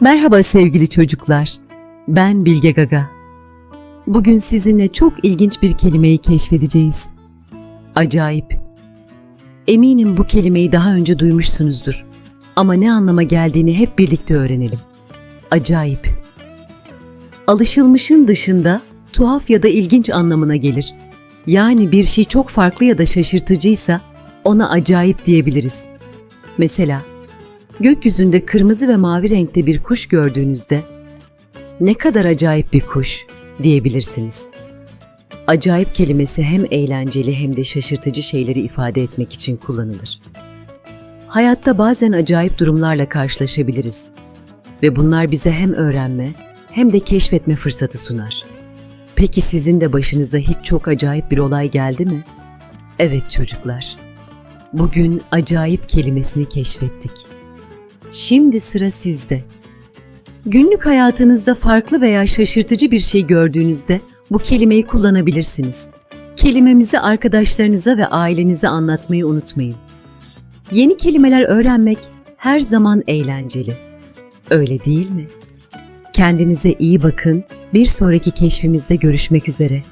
Merhaba sevgili çocuklar. Ben Bilge Gaga. Bugün sizinle çok ilginç bir kelimeyi keşfedeceğiz. Acayip. Eminim bu kelimeyi daha önce duymuşsunuzdur. Ama ne anlama geldiğini hep birlikte öğrenelim. Acayip. Alışılmışın dışında tuhaf ya da ilginç anlamına gelir. Yani bir şey çok farklı ya da şaşırtıcıysa ona acayip diyebiliriz. Mesela gökyüzünde kırmızı ve mavi renkte bir kuş gördüğünüzde ne kadar acayip bir kuş diyebilirsiniz. Acayip kelimesi hem eğlenceli hem de şaşırtıcı şeyleri ifade etmek için kullanılır. Hayatta bazen acayip durumlarla karşılaşabiliriz ve bunlar bize hem öğrenme hem de keşfetme fırsatı sunar. Peki sizin de başınıza hiç çok acayip bir olay geldi mi? Evet çocuklar. Bugün acayip kelimesini keşfettik. Şimdi sıra sizde. Günlük hayatınızda farklı veya şaşırtıcı bir şey gördüğünüzde bu kelimeyi kullanabilirsiniz. Kelimemizi arkadaşlarınıza ve ailenize anlatmayı unutmayın. Yeni kelimeler öğrenmek her zaman eğlenceli. Öyle değil mi? Kendinize iyi bakın. Bir sonraki keşfimizde görüşmek üzere.